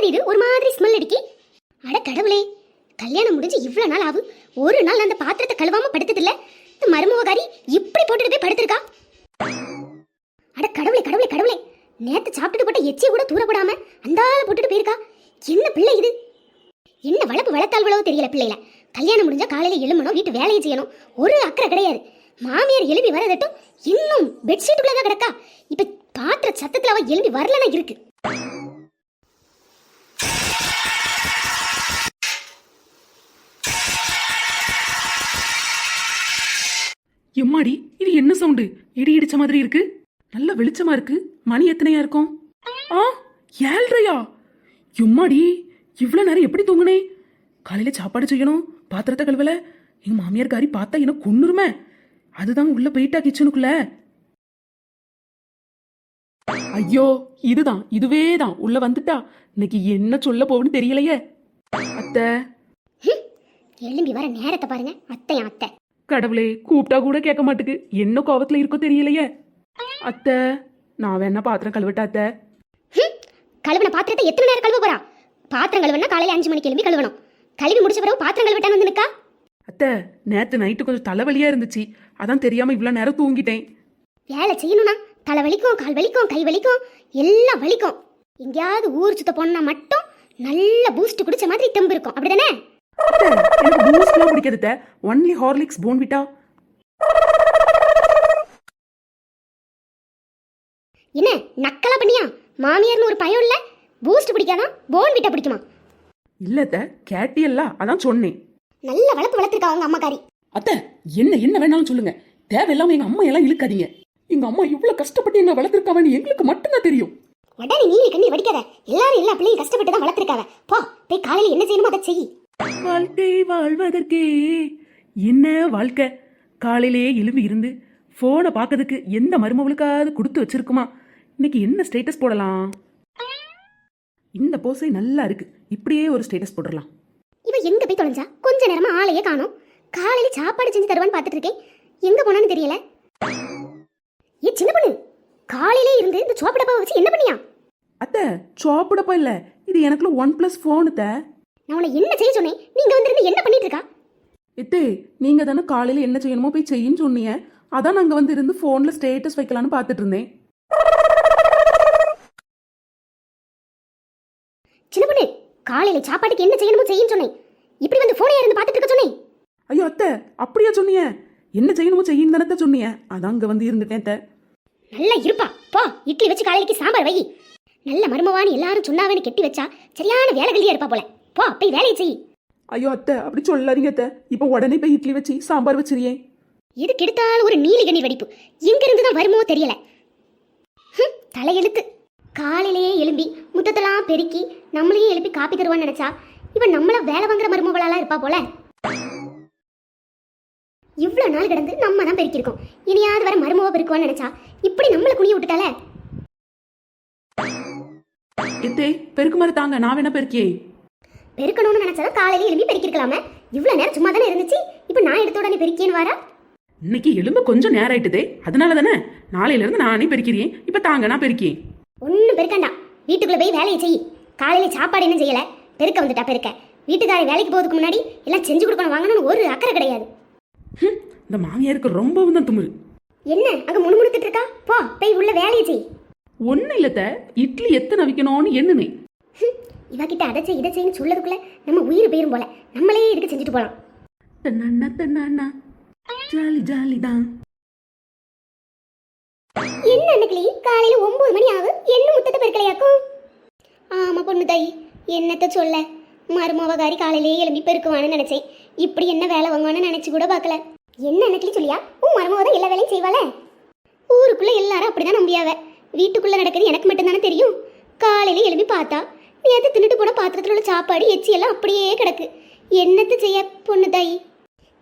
என்னது இது ஒரு மாதிரி ஸ்மெல் அடிக்கி. அட கடவுளே கல்யாணம் முடிஞ்சு இவ்வளோ நாள் ஆகும் ஒரு நாள் அந்த பாத்திரத்தை கழுவாம படுத்ததில்ல. இந்த மருமகாரி இப்படி போட்டுட்டு போய் படுத்திருக்கா? அட கடவுளே கடவுளே கடவுளே. நேத்து சாப்பிட்டுட்டு போட்ட எச்சியை கூட தூர போடாம அந்த போட்டுட்டு போயிருக்கா. என்ன பிள்ளை இது? என்ன வளர்ப்பு வளர்த்தாள்களோ தெரியல பிள்ளைல கல்யாணம் முடிஞ்சா காலையில எழுமணும் வீட்டு வேலையை செய்யணும். ஒரு அக்கறை கிடையாது. மாமியார் எழுப்பி வரதட்டும் இன்னும் பெட்ஷீட்டுக்குள்ளதான் கிடக்கா. இப்ப பாத்திர சத்தத்துல அவ எழுப்பி வரலன்னா இருக்கு. எம்மாடி இது என்ன சவுண்டு? இடி இடிச்ச மாதிரி இருக்கு. நல்ல வெளிச்சமா இருக்கு. மணி எத்தனையா இருக்கும்? ஆ ஏழ்றையா எம்மாடி இவ்வளோ நேரம் எப்படி தூங்குனே? காலையில சாப்பாடு செய்யணும் பாத்திரத்தை கழுவல. எங்க மாமியார் காரி பார்த்தா என்ன கொன்னுருமே. அதுதான் உள்ள போயிட்டா கிச்சனுக்குள்ள. ஐயோ இதுதான் இதுவே தான் உள்ள வந்துட்டா. இன்னைக்கு என்ன சொல்ல போகுன்னு தெரியலையே. அத்தை. எழும்பி வர நேரத்தை பாருங்க. அத்தையும் அத்தை. கடவுளே கூப்பிட்டா கூட கேட்க மாட்டுக்கு. என்ன கோவத்துல இருக்கோ தெரியலையே. அத்தை நான் வேணா பாத்திரம் கழுவட்டா அத்தை? கழுவின பாத்திரத்தை எத்தனை நேரம் கழுவ போறா? பாத்திரம் கழுவுனா காலையில அஞ்சு மணிக்கு எழும்பி கழுவணும். கழுவி முடிச்ச பிறகு பாத்திரம் கழுவிட்டான்னு வந்து நிக்கா? அத்தை நேத்து நைட்டு கொஞ்சம் தலைவலியா இருந்துச்சு. அதான் தெரியாம இவ்வளவு நேரம் தூங்கிட்டேன். வேலை செய்யணும்னா தலை வலிக்கும் கால் வலிக்கும் கை வலிக்கும். எல்லாம் வலிக்கும் எங்கேயாவது ஊர் சுத்த போனா மட்டும் நல்ல பூஸ்ட் குடிச்ச மாதிரி தெம்பு இருக்கும். அப்படிதானே? அத்தை ஒன்லி ஹார்லிக்ஸ் போன்விட்டா என்ன நக்கலா பண்ணியா? மாமியார்னு ஒரு பயம் இல்ல? பூஸ்ட் பிடிக்காதான் போன் விட்ட பிடிக்குமா? இல்ல அத்தை கேட்டியல்ல அதான் சொன்னேன். நல்ல வளர்ப்பு வளர்த்துருக்கா அவங்க அம்மாக்காரி. அத்தை என்ன என்ன வேணாலும் சொல்லுங்க. தேவையில்லாம எங்க அம்மா எல்லாம் இழுக்காதீங்க. எங்க அம்மா இவ்வளவு கஷ்டப்பட்டு என்ன வளர்த்துருக்காவன்னு எங்களுக்கு மட்டும்தான் தெரியும். உடனே நீ கண்ணீர் வடிக்காத. எல்லாரும் எல்லா பிள்ளையும் கஷ்டப்பட்டு தான் வளர்த்துருக்காவ. போ போய் காலையில என்ன செய்யணுமோ அதை செய். வாழ்க்கை வாழ்வதற்கே. என்ன வாழ்க்கை? காலையிலே எழும்பி இருந்து ஃபோனை பார்க்கறதுக்கு எந்த மருமவளுக்காவது கொடுத்து வச்சிருக்குமா? இன்னைக்கு என்ன ஸ்டேட்டஸ் போடலாம்? இந்த போஸை நல்லா இருக்கு. இப்படியே ஒரு ஸ்டேட்டஸ் போட்டுடலாம் இவ எங்க போய் தொலைஞ்சா? கொஞ்ச நேரமா ஆளையே காணோம். காலையில சாப்பாடு செஞ்சு தருவான்னு பார்த்துட்டு இருக்கேன். எங்க போனான்னு தெரியல. ஏ சின்ன பொண்ணு காலையிலே இருந்து இந்த சோப்பு டப்பாவை வச்சு என்ன பண்ணியா? அத்தை சாப்பிடப்போ இல்லை. இது எனக்குள்ள ஒன் ப்ளஸ் ஃபோனுத்த நான் உன்னை என்ன செய்ய சொன்னேன்? நீங்க வந்திருந்து என்ன பண்ணிட்டு இருக்கா? எத்தே நீங்கள் தானே காலையில் என்ன செய்யணுமோ போய் செய்யின்னு சொன்னீங்க. அதான் நாங்கள் வந்து இருந்து ஃபோனில் ஸ்டேட்டஸ் வைக்கலான்னு பார்த்துட்டு இருந்தேன். சின்ன பொண்ணு காலையில சாப்பாட்டுக்கு என்ன செய்யணுமோ செய்யும் சொன்னேன். இப்படி வந்து போனே இருந்து பார்த்துட்டு இருக்க சொன்னேன். ஐயோ அத்தை அப்படியா சொன்னீங்க? என்ன செய்யணுமோ செய்யின்னு தானே சொன்னீங்க. அதான் அங்கே வந்து இருந்துட்டேன் அத்தை. நல்லா இருப்பா. போ இட்லி வச்சு காலையிக்கு சாம்பார் வை. நல்ல மருமவான்னு எல்லாரும் சொன்னாவேன்னு கெட்டி வச்சா சரியான வேலைகள்லயே இருப்பா போல. போ போய் வேலையை செய். ஐயோ அத்தை அப்படி சொல்லாதீங்க அத்தை. இப்போ உடனே போய் இட்லி வச்சு சாம்பார் வச்சிருக்கேன். எதுக்கு எடுத்தாலும் ஒரு நீலி கண்ணி வெடிப்பு. எங்க இருந்து தான் வருமோ தெரியல. தலையெழுத்து. காலையிலேயே எழும்பி முத்தத்தெல்லாம் பெருக்கி நம்மளையும் எழுப்பி காப்பி தருவான்னு நினைச்சா இவன் நம்மள வேலை வாங்குற மருமகளாலாம் இருப்பா போல. இவ்வளோ நாள் கிடந்து நம்ம தான் பெருக்கியிருக்கோம். இனியாவது வர மருமவ பெருக்குவான்னு நினைச்சா இப்படி நம்மளை குனிய விட்டுட்டால எத்தே பெருக்கு மாதிரி தாங்க நான் வேணா பெருக்கியே. பெருக்கணும்னு நினைச்சாலும் காலையில எழும்பி பெருக்கிருக்கலாமே. இவ்வளோ நேரம் சும்மா தானே இருந்துச்சு? இப்போ நான் எடுத்த உடனே பெருக்கின்னு வரா இன்னைக்கு எலும்பு கொஞ்சம் நேரம் ஆயிட்டுதே. அதனால தானே நாளையில இருந்து நானே பெருக்கிறேன் இப்போ தாங்க நான் பெருக்கேன். ஒன்றும் பெருக்கண்டா. வீட்டுக்குள்ள போய் வேலையை செய். காலையில சாப்பாடு என்ன செய்யல? பெருக்க வந்துட்டா பெருக்க. வீட்டுக்காரி வேலைக்கு போகிறதுக்கு முன்னாடி எல்லாம் செஞ்சு கொடுக்கணும் வாங்கணும்னு ஒரு அக்கறை கிடையாது. இந்த மாமியாருக்கு ரொம்பவும் தான் துமுறு என்ன? அங்க முணுமுணுத்துட்டு இருக்கா? போ போய் உள்ள வேலையை செய். ஒன்றும் இல்லத்த இட்லி எத்தனை வைக்கணும்னு எண்ணுனேன். செய் இதை செய்யு சொல்லதுக்குள்ள நம்ம உயிர் போயிரும் போல. நம்மளே இதுக்கு செஞ்சுட்டு போலாம்? தன்னா தன்னா ஜாலி ஜாலி தான் என்ன அன்னைக்கு காலையில ஒன்பது மணி ஆகும் என்ன முத்தத்தை பெருக்கலையாக்கும்? ஆமா பொண்ணு தாய் என்னத்த சொல்ல? மருமவகாரி காலையிலேயே எழும்பி பெருக்குவான்னு நினைச்சேன். இப்படி என்ன வேலை வாங்குவான்னு நினைச்சு கூட பார்க்கல. என்ன அன்னைக்கு சொல்லியா? உன் மருமவ தான் எல்லா வேலையும் செய்வாளே? ஊருக்குள்ள எல்லாரும் அப்படிதான் நம்பியாவ. வீட்டுக்குள்ள நடக்குது எனக்கு மட்டும்தானே தெரியும். காலையில எழும்பி பார்த்தா நேற்று தின்னுட்டு போன பாத்திரத்தில் உள்ள சாப்பாடு எச்சி எல்லாம் அப்படியே கிடக்கு. என்னத்தை செய்ய பொண்ணு தாய்?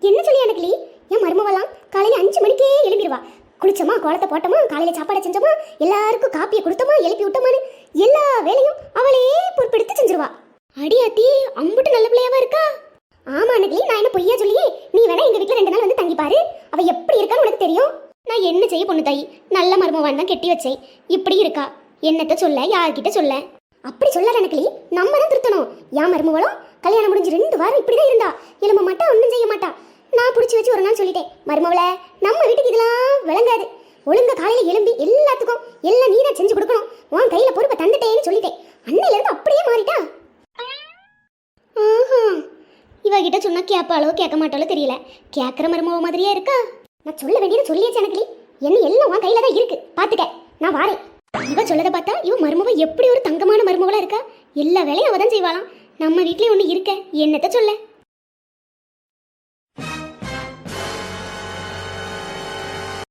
என்ன சொல்லி எனக்கு என் மருமவெல்லாம் காலையில் அஞ்சு மணிக்கே எழும்பிடுவா குளிச்சோமா குளத்தை போட்டோமா காலையில் சாப்பாடை செஞ்சோமா எல்லாருக்கும் காப்பியை கொடுத்தோமா எழுப்பி விட்டோமான்னு எல்லா வேலையும் அவளே பொறுப்பெடுத்து செஞ்சிருவா. அடியாத்தி அம்புட்டு நல்ல பிள்ளையாவா இருக்கா? ஆமா அன்னைக்கு நான் என்ன பொய்யா சொல்லியே? நீ வேணா எங்க வீட்டுல ரெண்டு நாள் வந்து தங்கி பாரு அவ எப்படி இருக்கான்னு உனக்கு தெரியும். நான் என்ன செய்ய பொண்ணு தாய்? நல்ல மருமவான் தான் கெட்டி வச்சேன். இப்படி இருக்கா? என்னத்த சொல்ல யார்கிட்ட சொல்ல? அப்படி சொல்லாத நக்கலி. நம்ம தான் திருத்தணும். ஏன் மருமகளும் கல்யாணம் முடிஞ்சு ரெண்டு வாரம் இப்படி தான் இருந்தா. எலும்ப மாட்டா ஒன்றும் செய்ய மாட்டா. நான் பிடிச்சி வச்சு ஒரு நாள் சொல்லிட்டேன் மருமவள நம்ம வீட்டுக்கு இதெல்லாம் விளங்காது. ஒழுங்க காலையில் எலும்பி எல்லாத்துக்கும் எல்லாம் நீ தான் செஞ்சு கொடுக்கணும். உன் கையில் பொறுப்பை தந்துட்டேன்னு சொல்லிட்டேன். அன்னையிலருந்து அப்படியே மாறிட்டா. ஆஹா. இவகிட்ட சொன்னா கேட்பாளோ கேட்க மாட்டாளோ தெரியல. கேட்குற மருமவ மாதிரியே இருக்கா? நான் சொல்ல வேண்டியது சொல்லியாச்சு எனக்கு என்ன எல்லாம் உன் கையில தான் இருக்கு. பாத்துக்க. நான் வாரேன். இவ சொல்லதை பார்த்தா இவ மருமவ எப்படி ஒரு தங்கமான மருமவளா இருக்கா? எல்லா வேலையும் அவதான் செய்வாளாம். நம்ம வீட்லயே ஒண்ணு இருக்க. என்னத்த சொல்ல?